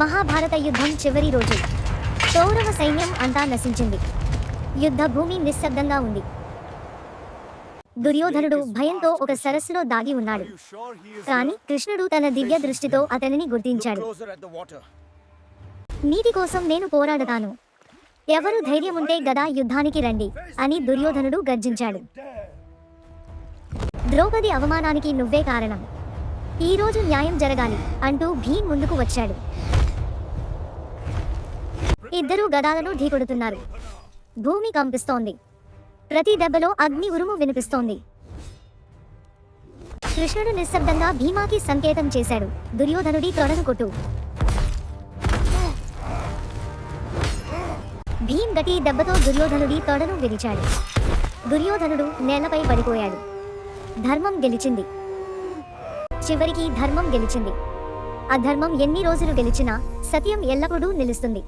మహాభారత యుద్ధం చివరి రోజు. కౌరవ సైన్యం అంతా నశించింది. యుద్ధ భూమి నిశ్శబ్దంగా ఉంది. దుర్యోధనుడు భయంతో ఒక సరస్సులో దాగి ఉన్నాడు. కానీ కృష్ణుడు తన దివ్య దృష్టితో అతనిని గుర్తించాడు. నీటి నీతి కోసం నేను పోరాడతాను. ఎవరు ధైర్యం ఉంటే గదా యుద్ధానికి రండి అని దుర్యోధనుడు గర్జించాడు. ద్రౌపది అవమానానికి నువ్వే కారణం. ఈ రోజు న్యాయం జరగాలి అంటూ భీమ్ ముందుకు వచ్చాడు. ఇద్దరూ గదాలను ఢీకొడుతున్నారు. భూమి కంపిస్తోంది. ప్రతి దెబ్బలో అగ్ని ఉరుము వినిపిస్తోంది. కృష్ణుడు నిశ్శబ్దంగా భీమాకి సంకేతం చేశాడు. దుర్యోధనుడి తొడను కొట్టు. భీం గటి దెబ్బతో దుర్యోధనుడి తొడను విరిచాడు. దుర్యోధనుడు నేలపై పడిపోయాడు. ధర్మం గెలిచింది. చివరికి ధర్మం గెలిచింది. అధర్మం ఎన్ని రోజులు గెలిచినా సత్యం ఎల్లప్పుడూ నిలుస్తుంది.